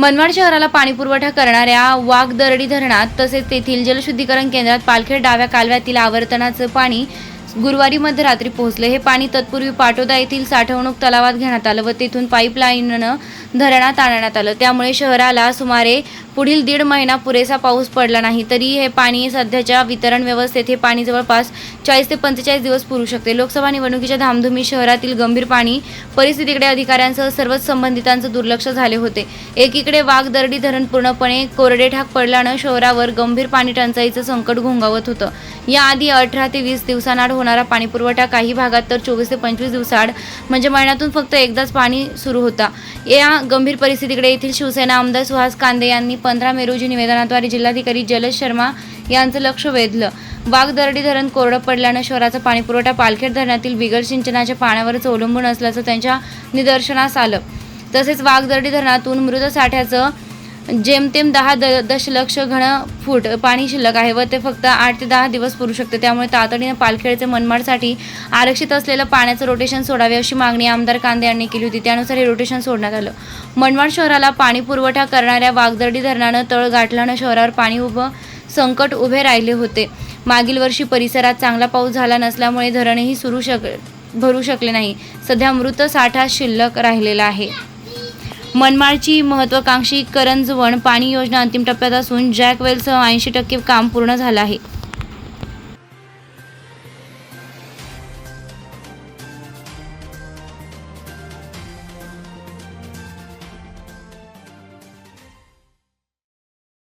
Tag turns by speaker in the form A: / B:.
A: मनमाड शहराला पाणीपुरवठा करणाऱ्या वाघदरडी धरणात तसेच तेथील जलशुद्धीकरण केंद्रात पालखेड डाव्या कालव्यातील आवर्तनाचं पाणी गुरुवारी मध्यरात्री पोहोचले. हे पाणी तत्पूर्वी पाटोदा येथील साठवणूक तलावात घेण्यात आलं व तेथून पाईपलाईननं धरणात आणण्यात आलं. त्यामुळे शहराला सुमारे पुढील दीड महिना पुरेसा पाऊस पडला नाही. तरी हे पाणी सध्याच्या वितरण व्यवस्थेत हे पाणी जवळपास चाळीस ते पंचेचाळीस दिवस पुरू शकते. लोकसभा निवडणुकीच्या धामधुमी शहरातील गंभीर पाणी परिस्थितीकडे अधिकाऱ्यांसह सर्वच संबंधितांचं दुर्लक्ष झाले होते. एकीकडे वाघदरडी धरण पूर्णपणे कोरडे ठाक पडल्यानं शहरावर गंभीर पाणी टंचाईचं संकट घोंगावत होतं. याआधी अठरा ते वीस दिवसांआड होणारा पाणीपुरवठा काही भागात तर चोवीस ते पंचवीस दिवसाआड म्हणजे महिन्यातून फक्त एकदाच पाणी सुरू होता. या गंभीर परिस्थितीकडे येथील शिवसेना आमदार सुहास कांदे यांनी पंधरा मे रोजी निवेदनाद्वारे जिल्हाधिकारी जलज शर्मा यांचं लक्ष वेधलं. वाघदरडी धरण कोरडं पडल्यानं शहराचा पाणीपुरवठा पालखेड धरणातील बिगर सिंचनाच्या पाण्यावरच अवलंबून असल्याचं त्यांच्या निदर्शनास आलं. तसेच वाघदरडी धरणातून मृत साठ्याचं जेमतेम दहा द दशलक्ष घन फूट पाणी शिल्लक आहे व ते फक्त आठ ते दहा दिवस पुरू शकते. त्यामुळे तातडीने पालखेडचे मनमाडसाठी आरक्षित असलेलं पाण्याचं रोटेशन सोडावे अशी मागणी आमदार कांदे यांनी केली होती. त्यानुसार हे रोटेशन सोडण्यात आलं. मनमाड शहराला पाणी पुरवठा करणाऱ्या वाघदर्डी धरणानं तळ गाठल्यानं शहरावर पाणी उभं संकट उभे राहिले होते. मागील वर्षी परिसरात चांगला पाऊस झाला नसल्यामुळे धरणही सुरू शक भरू शकले नाही. सध्या मृत साठा शिल्लक राहिलेला आहे. मनमाडची महत्वाकांक्षी करंजवण पाणी योजना अंतिम टप्प्यात असून जॅकवेलसह ऐंशी टक्के काम पूर्ण झालं आहे.